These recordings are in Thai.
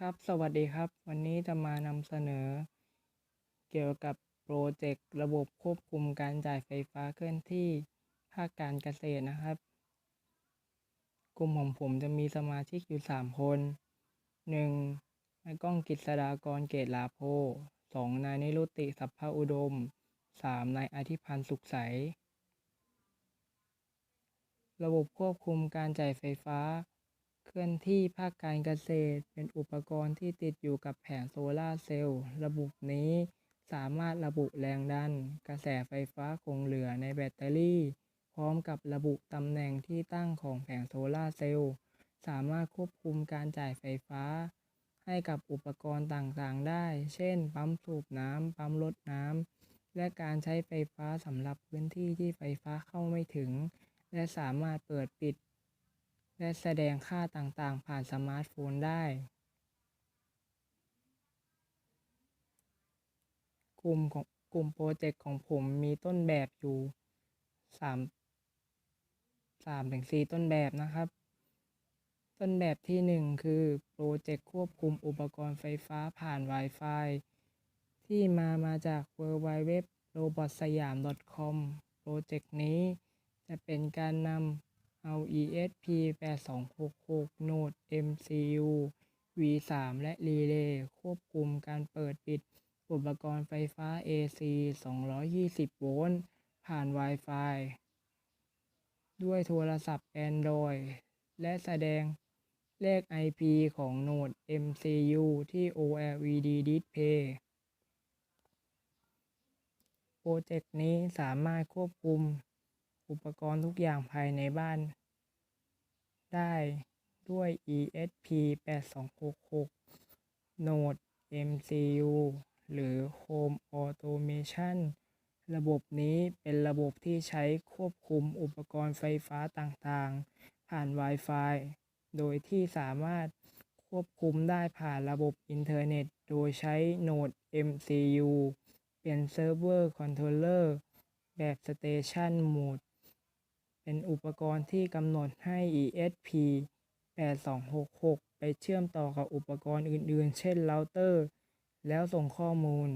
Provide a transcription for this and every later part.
ครับสวัสดีครับ วันนี้จะมานำเสนอ เกี่ยวกับโปรเจกต์ระบบควบคุมการจ่ายไฟฟ้าเคลื่อนที่ภาคการเกษตรนะครับ กลุ่มของผมจะมีสมาชิกอยู่ 3 คน 1. นายก้องกิษดากรเกตลาโพ 2. นายนิรุติสัพพอุดม 3. นายอาทิพันธ์สุขใส ระบบควบคุมการจ่ายไฟฟ้า เคลื่อนที่ภาคการเกษตร เป็นอุปกรณ์ที่ติดอยู่กับแผงโซลาร์เซลล์ ระบบนี้สามารถระบุแรงดัน กระแสไฟฟ้าคงเหลือในแบตเตอรี่ พร้อมกับระบุตำแหน่งที่ตั้งของแผงโซลาร์เซลล์ สามารถควบคุมการจ่ายไฟฟ้า ให้กับอุปกรณ์ต่างๆ ได้ เช่น ปั๊มสูบน้ำ ปั๊มลดน้ำ และการใช้ไฟฟ้าสำหรับพื้นที่ที่ไฟฟ้าเข้าไม่ถึง และสามารถเปิดปิด และแสดงค่าต่างๆ ผ่านสมาร์ทโฟนได้ กลุ่มของกลุ่มโปรเจกต์ของผมมีต้นแบบอยู่สามสามถึงสี่ต้นแบบนะครับ ต้นแบบที่หนึ่งคือโปรเจกต์ควบคุมอุปกรณ์ไฟฟ้าผ่าน Wi-Fi ที่มามาจาก w w w r o b o t s y a m com โปรเจกต์นี้จะเป็นการนำ เอา ESP8266 โนด MCU V3 และรีเลย์ควบคุมการเปิดปิดอุปกรณ์ไฟฟ้า AC 220 โวลต์ ผ่าน Wi-Fi ด้วยโทรศัพท์ Android และแสดงเลข IP ของโนด MCU ที่ OLED Display โปรเจกต์นี้สามารถควบคุม อุปกรณ์ทุกอย่างภายในบ้าน ได้ด้วย ESP8266 โนด MCU หรือ Home Automation ระบบนี้เป็นระบบที่ใช้ควบคุมอุปกรณ์ไฟฟ้าต่างๆ ผ่าน Wi-Fi โดยที่สามารถควบคุมได้ผ่านระบบอินเทอร์เน็ต โดยใช้โนด MCU เป็นเซิร์ฟเวอร์คอนโทรลเลอร์แบบ Station Mode เป็นอุปกรณ์ที่กำหนดให้ ESP 8266 ไปเชื่อมต่อกับอุปกรณ์อื่น ๆ เช่นเราเตอร์ แล้วส่งข้อมูล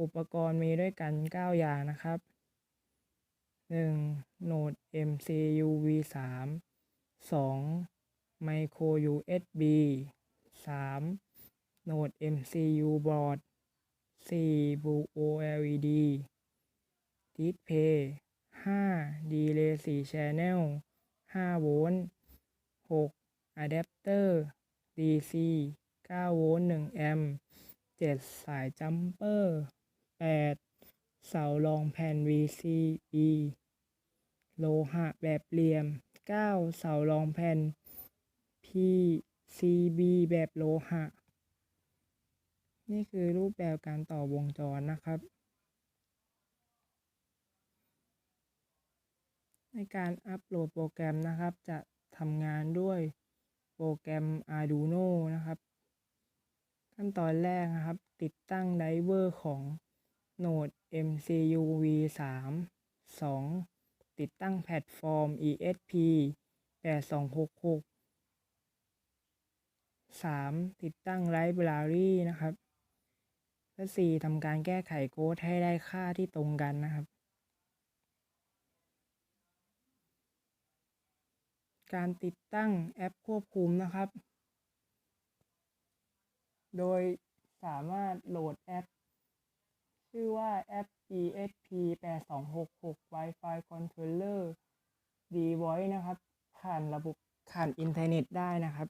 อุปกรณ์มีด้วยกัน 9 อย่างนะครับ 1. โนด MCU V3 2. Micro USB 3. โนด MCU Board 4. Blue OLED Display 5. Delay 4 Channel 5 โวลต์ 6. อะแดปเตอร์ DC 9 โวลต์1แอมป์ 7. สายจัมเปอร์ 8. เสารองแผ่น VCE โลหะแบบเหลี่ยม 9. เสารองแผ่น PCB แบบโลหะ นี่คือรูปแบบการต่อวงจรนะครับ ในการอัปโหลดโปรแกรมนะครับ จะทำงานด้วยโปรแกรม Arduino นะครับ ขั้นตอนแรกนะครับ ติดตั้งไดเวอร์ของโนด MCU V3 2. ติดตั้งแพลตฟอร์ม ESP 8266 3. ติดตั้งไลบรารีนะครับและ 4. ทำการแก้ไขโค้ดให้ได้ค่าที่ตรงกันนะครับ การติดตั้งแอปควบคุมนะครับ โดยสามารถโหลดแอป ชื่อว่าแอป ESP 8266 Wi-Fi Controller Device นะครับ ผ่านระบบผ่านอินเทอร์เน็ตได้นะครับ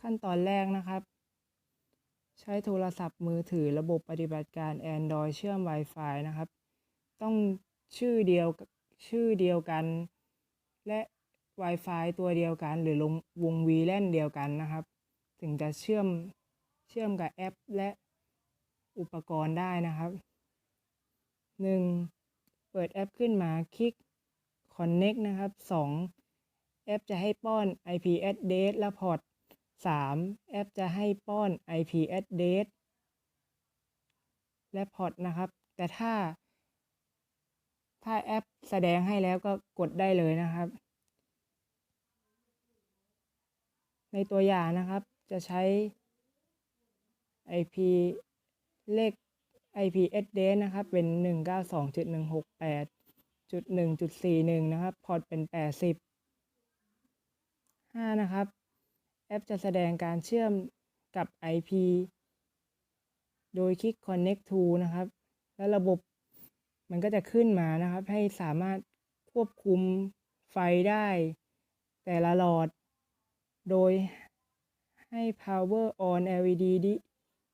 ขั้นตอนแรกนะครับ ใช้โทรศัพท์มือถือระบบปฏิบัติการ Android เชื่อม Wi-Fi นะครับ ต้อง ชื่อเดียวชื่อเดียวกัน และ Wi-Fi ตัวเดียวกัน หรือลงวง VLAN เดียวกันนะครับ ถึงจะเชื่อมเชื่อมกับแอปและอุปกรณ์ได้นะครับ 1. เปิดแอปขึ้นมาคลิก Connect นะครับ 2. แอปจะให้ป้อน IP address และพอร์ต 3. แอปจะให้ป้อน IP address และพอร์ตนะครับ แต่ถ้า ถ้าแอปแสดงให้แล้วก็กดได้เลยนะครับ ในตัวอย่างนะครับจะใช้ IP เลข IP address นะครับ เป็น 192.168.1.41 นะครับ พอร์ตเป็น 80 5 นะครับ แอปจะแสดงการเชื่อมกับ IP โดยคลิก connect to นะครับ แล้วระบบ มันก็จะขึ้นมานะครับ ให้สามารถควบคุมไฟได้ แต่ละหลอด โดยให้ power on LED ดี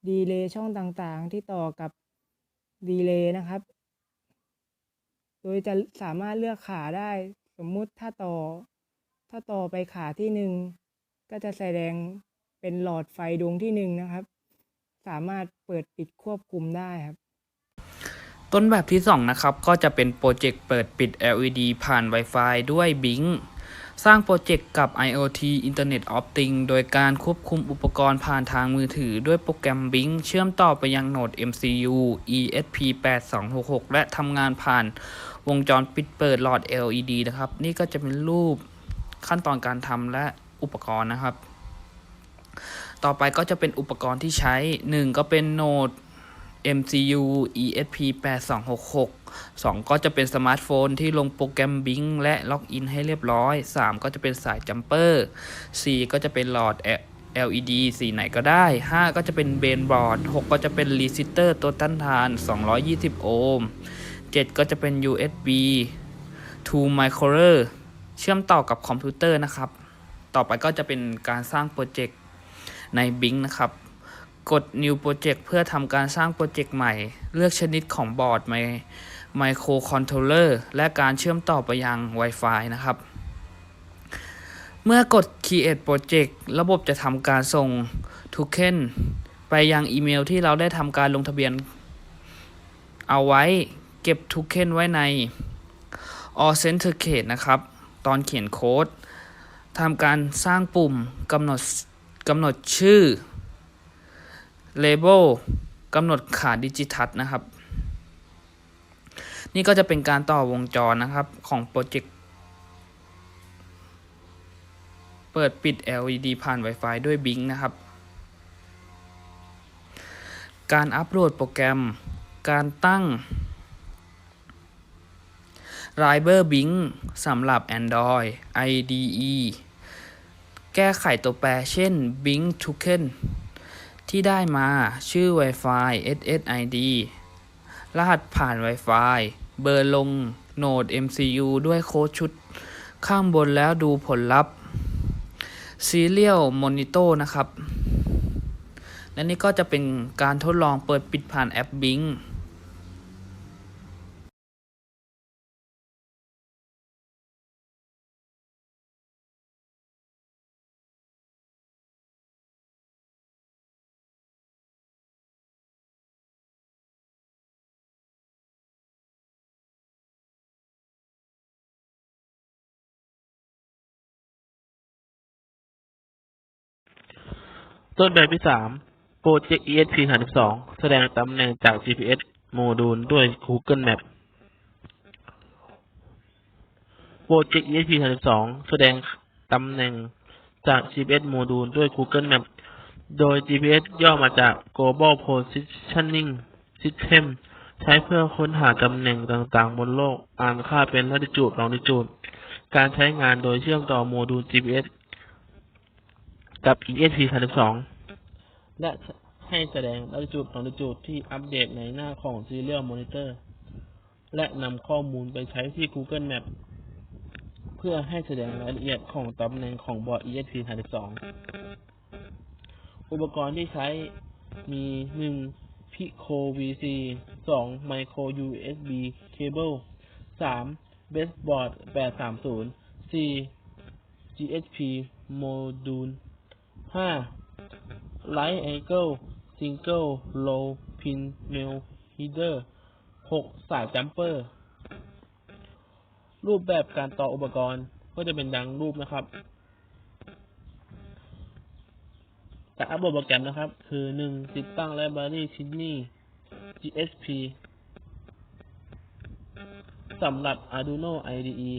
ดีเลย์ช่องต่างๆ ที่ต่อกับดีเลย์นะครับ โดยจะสามารถเลือกขาได้ สมมุติถ้าต่อ ถ้าต่อไปขาที่หนึ่งก็จะแสดงเป็นหลอดไฟดวงที่หนึ่งนะครับ สามารถเปิดปิดควบคุมได้ครับ ต้นแบบที่ 2 นะครับ ก็จะเป็นโปรเจกต์เปิดปิด LED ผ่าน Wi-Fi ด้วย Bing สร้างโปรเจกต์กับ IoT Internet of Things โดยการควบคุมอุปกรณ์ผ่านทางมือถือด้วยโปรแกรม Bing เชื่อมต่อไปยังโหนด MCU ESP8266 และทำงานผ่านวงจรปิดเปิดหลอด LED นะครับ นี่ก็จะเป็นรูปขั้นตอนการทำและอุปกรณ์นะครับ ต่อไปก็จะเป็นอุปกรณ์ที่ใช้ 1 ก็เป็นโหนด MCU ESP8266 2 ก็จะเป็นสมาร์ทโฟนที่ลงโปรแกรม Bing และล็อกอินให้เรียบร้อย 3 ก็จะเป็นสายจัมเปอร์ 4 ก็จะเป็นหลอด LED สีไหนก็ได้ 5 ก็จะเป็นเบนบอร์ด 6 ก็จะเป็นรีซิสเตอร์ตัวต้านทาน 220 โอห์ม 7 ก็จะเป็น USB to micro เชื่อมต่อกับคอมพิวเตอร์นะครับ ต่อไปก็จะเป็นการสร้างโปรเจกต์ใน Bing นะครับ กด New Project เพื่อทำการสร้างโปรเจกต์ใหม่ เลือกชนิดของบอร์ดไมโครคอนโทรลเลอร์และการเชื่อมต่อไปยัง Wi-Fi นะครับ เมื่อกด Create Project ระบบจะทำการส่ง Token ไปยังอีเมลที่เราได้ทำการลงทะเบียน เอาไว้เก็บ Token ไว้ใน Authenticate นะครับ ตอนเขียนโค้ดทำการสร้างปุ่มกำหนดกำหนดชื่อ Label กำหนดขาดิจิทัลนะครับ นี่ก็จะเป็นการต่อวงจรนะครับของโปรเจกต์เปิดปิด LED ผ่าน Wi-Fi ด้วย Bing นะครับ การอัปโหลดโปรแกรม การตั้ง Driver Bing สำหรับ Android IDE แก้ไขตัวแปรเช่น Bing Token ที่ได้มาชื่อ Wi-Fi SSID รหัสผ่าน Wi-Fi เบอร์ลงโหนด MCU ด้วยโค้ดชุด ข้างบนแล้วดูผลลัพธ์ Serial Monitor นะครับ และนี่ก็จะเป็นการทดลองเปิดปิดผ่านแอป Bing ต้นแบบที่สามโปรเจกต์ ESP 32แสดงตำแหน่งจาก GPS โมดูลด้วย Google Map โปรเจกต์ ESP 32แสดงตำแหน่งจาก GPS โมดูลด้วย Google Map โดย GPS ย่อมาจาก Global Positioning System ใช้เพื่อค้นหาตำแหน่งต่างๆ บนโลก อ่านค่าเป็น latitude longitude การใช้งานโดยเชื่อมต่อโมดูล GPS กับ ESP 32และให้แสดง latitude longitude ที่อัปเดตในหน้าของ Serial Monitor และนำข้อมูลไปใช้ที่ Google Map เพื่อให้แสดงรายละเอียดของตำแหน่งของบอร์ด ESP 32อุปกรณ์ที่ใช้มี 1. Pico VC 2. Micro USB Cable 3. Baseboard 830 4. GSP Module 5. Light Angle Single Low Pin Mail Header 6. สายจัมเปอร์ รูปแบบการต่ออุปกรณ์ก็จะเป็นดังรูปนะครับการอัปโหลดโปรแกรมนะครับ คือ 1. ติดตั้ง Library Sydney GSP สำหรับ Arduino IDE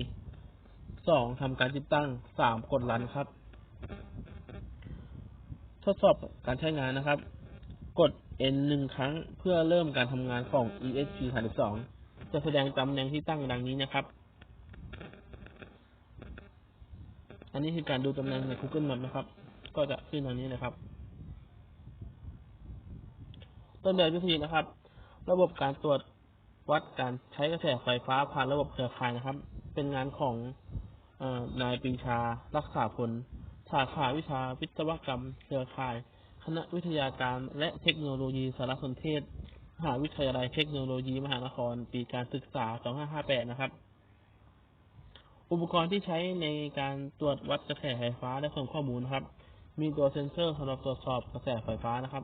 2. ทำการติดตั้ง 3. กดรันครับ ทดสอบการใช้งานนะครับ กด N หนึ่งครั้งเพื่อเริ่มการทำงานของ ESP 32จะแสดงตำแหน่งที่ตั้งดังนี้นะครับ อันนี้คือการดูตำแหน่งใน Google Map นะครับ ก็จะขึ้นตรงนี้นะครับ ต้นแบบที่สี่นะครับ ระบบการตรวจวัดการใช้กระแสไฟฟ้าผ่านระบบเครือข่ายนะครับ เป็นงานของอนายปีชารักษาผล สาขาวิชาวิศวกรรม เครือข่าย คณะวิทยาการและเทคโนโลยีสารสนเทศ มหาวิทยาลัยเทคโนโลยีมหานคร ปีการศึกษา 2558 นะครับ อุปกรณ์ที่ใช้ในการตรวจวัดกระแสไฟฟ้าและส่งข้อมูลนะครับ มีตัวเซ็นเซอร์สำหรับตรวจสอบกระแสไฟฟ้านะครับ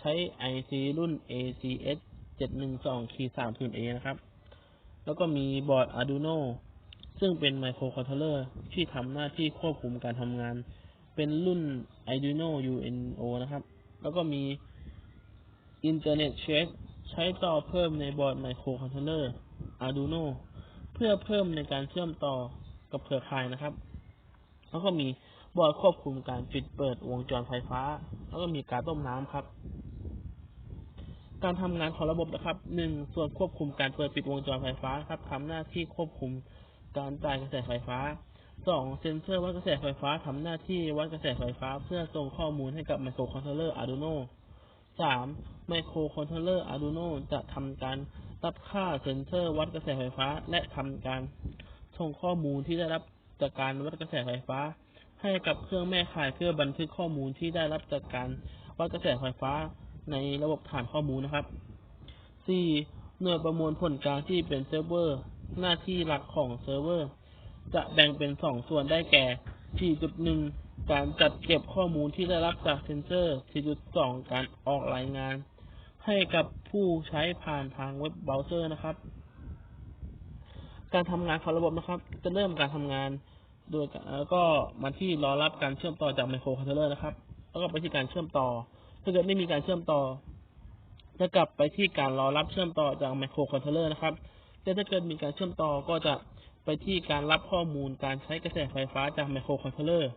ใช้ IC รุ่น ACS 712 3 0 A นะครับ แล้วก็มีบอร์ด Arduino ซึ่งเป็นไมโครคอนโทรลเลอร์ที่ทำหน้าที่ควบคุมการทำงาน เป็นรุ่น Arduino UNO นะครับ แล้วก็มี Internet Check ใช้ต่อเพิ่มในบอร์ดไมโครคอนโทรลเลอร์ Arduino เพื่อเพิ่มในการเชื่อมต่อกับเครือข่ายนะครับ แล้วก็มีบอร์ดควบคุมการปิดเปิดวงจรไฟฟ้า แล้วก็มีการต้มน้ำครับ การทำงานของระบบนะครับหนึ่งส่วนควบคุมการเปิดปิดวงจรไฟฟ้าครับทำหน้าที่ควบคุม การจ่ายกระแสไฟฟ้าสองเซ็นเซอร์วัดกระแสไฟฟ้าทำหน้าที่วัดกระแสไฟฟ้า เพื่อส่งข้อมูลให้กับไมโครคอนโทรลเลอร์ Arduino สามไมโครคอนโทรลเลอร์ Arduino จะทำการรับค่าเซ็นเซอร์วัดกระแสไฟฟ้า และทำการส่งข้อมูลที่ได้รับจากการวัดกระแสไฟฟ้า ให้กับเครื่องแม่ข่ายเพื่อบันทึกข้อมูลที่ได้รับจากการวัดกระแสไฟฟ้าในระบบฐานข้อมูลนะครับ 4. หน่วยประมวลผลกลางที่เป็นเซิร์ฟเวอร์ หน้าที่หลักของเซิร์ฟเวอร์ จะแบ่งเป็น 2 ส่วนได้แก่ 4.1 การจัดเก็บข้อมูลที่ได้รับจากเซนเซอร์ 4.2 การออกรายงาน ให้กับผู้ใช้ผ่านทางเว็บเบราว์เซอร์นะครับ การทำงานของระบบนะครับ จะเริ่มการทำงานโดยแล้วก็มาที่รอรับการเชื่อมต่อจากไมโครคอนโทรลเลอร์นะครับ แล้วก็ไปที่การเชื่อมต่อ ถ้าเกิดไม่มีการเชื่อมต่อ จะกลับไปที่การรอรับเชื่อมต่อจากไมโครคอนโทรลเลอร์นะครับ แต่ถ้าเกิดมีการเชื่อมต่อก็จะไปที่การรับข้อมูลการใช้กระแสไฟฟ้าจากไมโครคอนโทรลเลอร์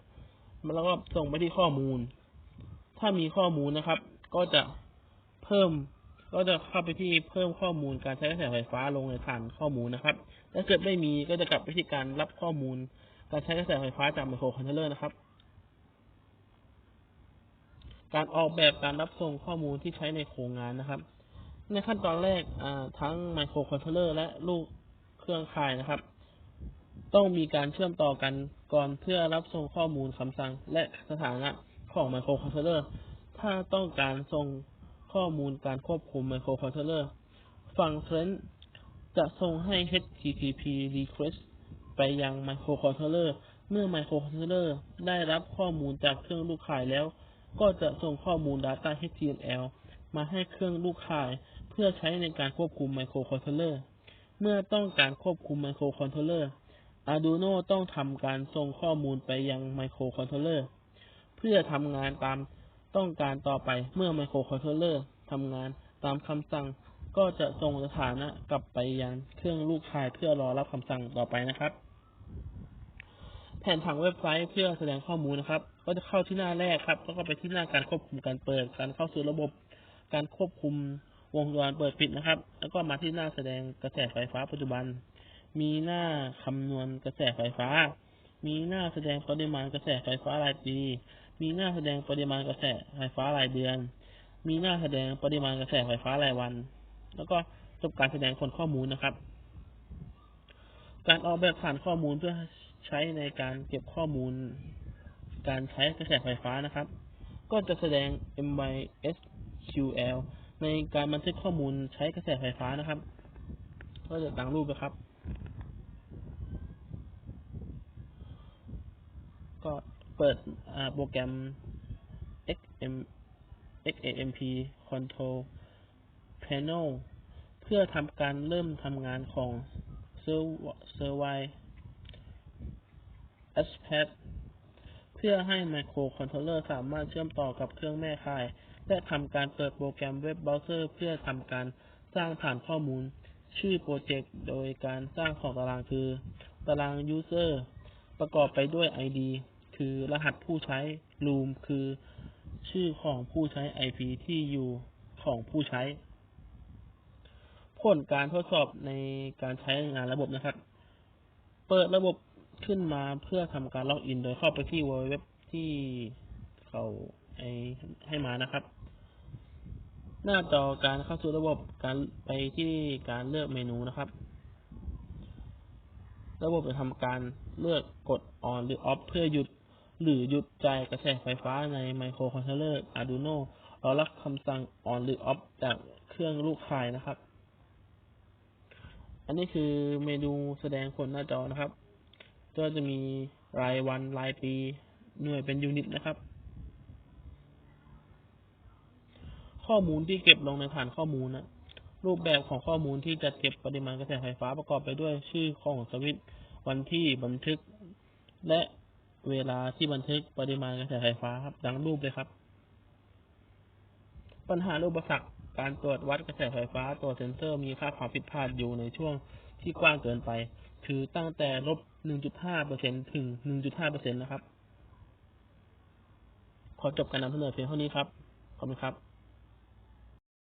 แล้วก็ส่งไปที่ข้อมูล ถ้ามีข้อมูลนะครับ ก็จะเพิ่ม ก็จะเข้าไปที่เพิ่มข้อมูลการใช้กระแสไฟฟ้าลงในฐานข้อมูลนะครับ ถ้าเกิดไม่มีก็จะกลับไปที่การรับข้อมูล การใช้กระแสไฟฟ้าจากไมโครคอนโทรลเลอร์นะครับ การออกแบบการรับส่งข้อมูลที่ใช้ในโครงงานนะครับ ในขั้นตอนแรกทั้งไมโครคอนโทรลเลอร์และลูกเครื่องข่ายนะครับ ต้องมีการเชื่อมต่อกันก่อนเพื่อรับส่งข้อมูลคำสั่งและสถานะของไมโครคอนโทรลเลอร์ถ้าต้องการส่งข้อมูลการควบคุมไมโครคอนโทรลเลอร์ฝั่งเทรนจะส่งให้ HTTP request ไปยังไมโครคอนโทรลเลอร์เมื่อไมโครคอนโทรลเลอร์ได้รับข้อมูลจากเครื่องลูกข่ายแล้ว ก็จะส่งข้อมูล Data HTML มาให้เครื่องลูกข่าย เพื่อใช้ในการควบคุมไมโครคอนโทรลเลอร์ เมื่อต้องการควบคุมไมโครคอนโทรลเลอร์ Arduino ต้องทำการส่งข้อมูลไปยังไมโครคอนโทรลเลอร์เพื่อทำงานตามต้องการต่อไปเมื่อไมโครคอนโทรลเลอร์ทำงานตามคำสั่ง ก็จะส่งสถานะกลับไปยังเครื่องลูกข่ายเพื่อรอรับคำสั่งต่อไปนะครับ แผนผังเว็บไซต์เพื่อแสดงข้อมูลนะครับ ก็จะเข้าที่หน้าแรกครับ แล้วก็ไปที่หน้าการควบคุมการเปิด การเข้าสู่ระบบ การควบคุมวงจรเปิดปิดนะครับ แล้วก็มาที่หน้าแสดงกระแสไฟฟ้าปัจจุบัน มีหน้าคำนวณกระแสไฟฟ้า มีหน้าแสดงปริมาณกระแสไฟฟ้ารายปี มีหน้าแสดงปริมาณกระแสไฟฟ้ารายเดือน มีหน้าแสดงปริมาณกระแสไฟฟ้ารายวัน แล้วก็จบการแสดงผลข้อมูลนะครับ การออกแบบฐานข้อมูลเพื่อใช้ในการเก็บข้อมูล การใช้กระแสไฟฟ้านะครับ ก็จะแสดง MYS SQL ในการบันทึกข้อมูลใช้กระแสไฟฟ้านะครับ ก็จะต่างรูปนะครับ ก็เปิดโปรแกรม XM XAMP Control Panel เพื่อทำการเริ่มทำงานของ Server Aspect เพื่อให้ไมโครคอนโทรลเลอร์สามารถเชื่อมต่อกับเครื่องแม่ข่าย และทำการเปิดโปรแกรมเว็บเบราว์เซอร์ เพื่อทำการสร้างฐานข้อมูล ชื่อโปรเจกต์โดยการสร้างของตารางคือ ตาราง user ประกอบไปด้วย ID คือรหัสผู้ใช้ room คือ ชื่อของผู้ใช้ IP ที่อยู่ของผู้ใช้ ผลการทดสอบในการใช้งานระบบนะครับ เปิดระบบขึ้นมาเพื่อทำการล็อกอิน โดยเข้าไปที่ www ที่เขาให้มานะครับ หน้าจอการเข้าสู่ระบบการไปที่การเลือกเมนูนะครับ ระบบจะทำการเลือกกด on หรือ off เพื่อหยุด หรือหยุดจ่ายกระแสไฟฟ้าในไมโครคอนโทรลเลอร์ Arduino เรารับคำสั่ง on หรือ off จากเครื่องลูกข่ายนะครับ อันนี้คือเมนูแสดงผลหน้าจอนะครับ ก็จะมีรายวันรายปี หน่วยเป็นยูนิตนะครับ ข้อมูลที่เก็บลงในฐานข้อมูลนะรูปแบบของข้อมูลที่จัดเก็บปริมาณกระแสไฟฟ้าประกอบไปด้วยชื่อของสวิตช์วันที่บันทึก และเวลาที่บันทึกปริมาณกระแสไฟฟ้าครับ ดังรูปเลยครับ ปัญหารูปสรรคการตรวจวัดกระแสไฟฟ้าตัวเซ็นเซอร์มีค่าความผิดพลาดอยู่ในช่วงที่กว้างเกินไป คือตั้งแต่ลบ 1.5%ถึง 1.5%นะครับ ขอจบการนำเสนอเพียงเท่านี้ครับ ขอบคุณครับ